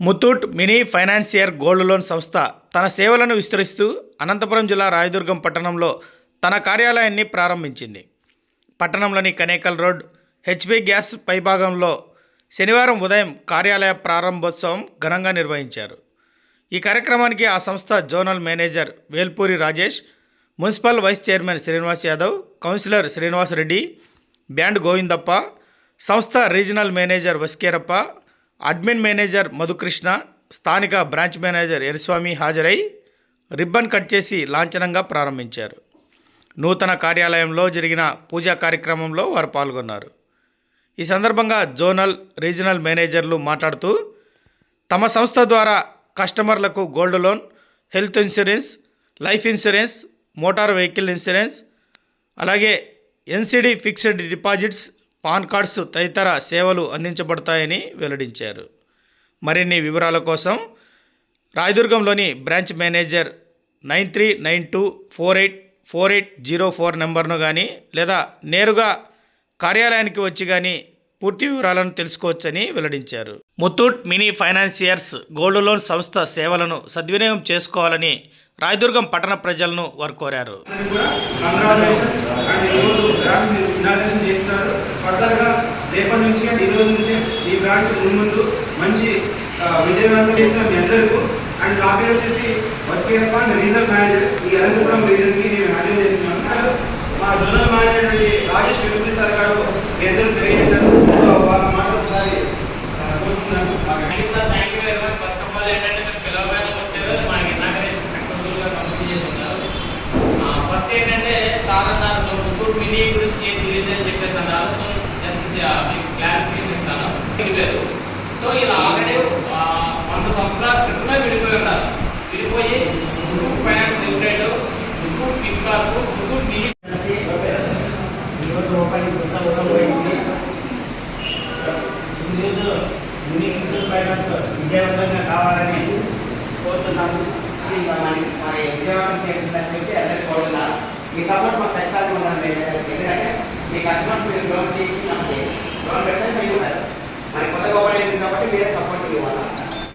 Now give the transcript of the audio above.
Muthoot mini financier gold loan సంస్థ తన సేవలను విస్తరిస్తూ అనంతపురం జిల్లా రాయదుర్గం పట్టణంలో తన కార్యాలయాన్ని ప్రారంభించింది. పట్టణంలోని కనేకల్ రోడ్ హెచ్పి గ్యాస్ పైభాగంలో శనివారం ఉదయం కార్యాలయ ప్రారంభోత్సవం ఘనంగా నిర్వహించారు. ఈ కార్యక్రమానికి ఆ సంస్థ zonal manager Velpuri Rajesh municipal vice chairman Srinivas Yadav councillor Srinivas Reddy band Govindappa సంస్థ regional manager Vaskerappa admin manager Madhukrishna స్థానిక బ్రాంచ్ మేనేజర్ ఎరిస్వామి హాజరై రిబ్బన్ కట్ చేసి లాంఛనంగా ప్రారంభించారు. నూతన కార్యాలయంలో జరిగిన పూజా కార్యక్రమంలో వారు పాల్గొన్నారు. ఈ సందర్భంగా జోనల్ రీజనల్ మేనేజర్లు మాట్లాడుతూ తమ సంస్థ ద్వారా కస్టమర్లకు gold loan health insurance life insurance motor vehicle insurance అలాగే NCD fixed deposits PAN cards తదితర సేవలు అందించబడతాయని వెల్లడించారు. మరిన్ని వివరాల కోసం రాయదుర్గంలోని branch manager nine three nine two four eight four eight zero four నెంబర్ను కానీ లేదా నేరుగా కార్యాలయానికి వచ్చి కానీ పూర్తి వివరాలను తెలుసుకోవచ్చని వెల్లడించారు. Muthoot mini financiers gold loan సంస్థ సేవలను సద్వినియోగం చేసుకోవాలని రాయదుర్గం పట్టణ ప్రజలను వారు కోరారు. ఫర్దర్గా రేపటి నుంచి అండ్ ఈ రోజు నుంచి ఈ బ్రాంచ్ ముందు మంచి విజయవంతం చేసిన మీ అందరికీ. అండ్ నా పేరు వచ్చేసి వస్కేరప్ప అండ్ రీజనల్ మేనేజర్. ఈ అనంతపురం రీజన్కి నేను హ్యాండిల్ చేస్తున్నాను. అండ్ మా జోనల్ మేనేజర్ అయినటువంటి రాజేష్ విడుపులి సార్ గారు మీ అందరూ తెలియజేశారు. వాళ్ళ మాట ఒకసారి ఆ, కోరుతున్నాను ఫస్ట్ ఆఫ్ ఆల్ ఏంటంటే మీరు ఫస్ట్ ఏంటంటే సార్ అన్నారు సో ముగ్గురు మినీ గురించి ఏం తెలియదు అని చెప్పేసి అన్నారు. సో మీకు క్లారిఫికేషన్ ఇస్తాను. విడిపోయారు సో ఇలా ఆల్రెడీ వంద సంవత్సరాల క్రితమే విడిపోయి ఉన్నారు. విడిపోయి ముగ్గురు ఫైనాన్స్ లిమిటెడ్ ముగ్గురు ఫ్లిప్కార్ట్ ముగ్గురు మినీ విజయవంతంగా కావాలని కోరుతున్నాము ఇది మరి మరి ఉద్యోగం చేసిందని చెప్పి అందరికీ కోరుతున్నారు మీ సపోర్ట్ మాకు ఖచ్చితంగా ఉండాలి ఎందుకంటే మీ కస్టమర్స్ మీరు గ్రోత్ చేసి